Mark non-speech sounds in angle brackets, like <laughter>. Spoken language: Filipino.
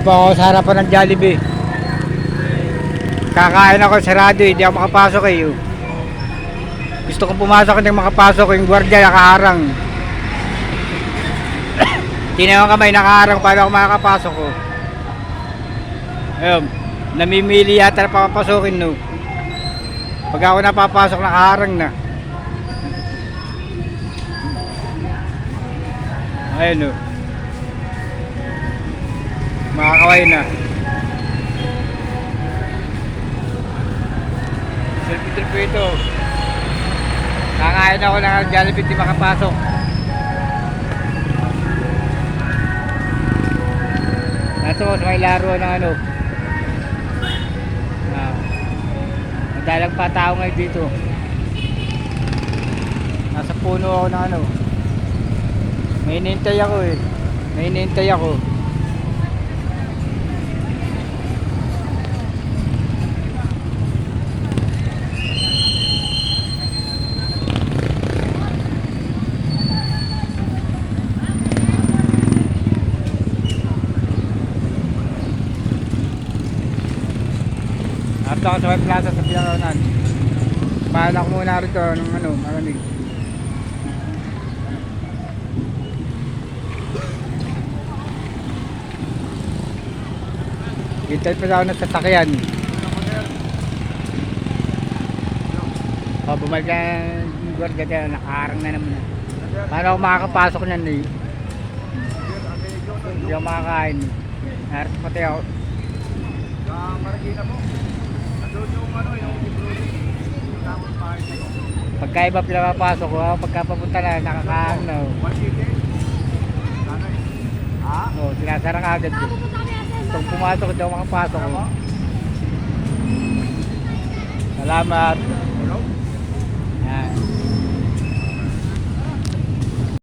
Dito po ako sa harapan ng Jollibee. Kakain ako sarado eh, hindi ako makapasok eh. oh. Gusto kong pumasok, hindi makapasok yung gwardiya nakaharang. <coughs> Tinawang kamay nakaharang para ako makakapasok ko. Ayun, namimili yata na papapasukin no. Pag ako napapasok, nakaharang na. Ayun no. Makakaway na. Selfie trip ito. Kakain ako ng Jollibee, di makapasok. Nasa ko sa may laro ng ano. Ah. Madalang pa tao ngayon dito. Nasa puno ako ng ano. May hinihintay ako eh. May hinihintay ako. After ako sa may plaza sa Pinakaronan. Bahala ako muna rito ng ano, malamig. Hintay pa ako ng sasakyan. O, bumalik na yung gwardiya tayo, nakaharang na naman. Paano ako makakapasok niyan eh? Hindi ako makakain. Harap pati ako. Sa Marikina po. Pagka iba pinapapasok ko, pagka papunta na, nakakaano. Ha? Oh, sinasara ka agad. Itong pumasok, ako makapasok. eh. Salamat.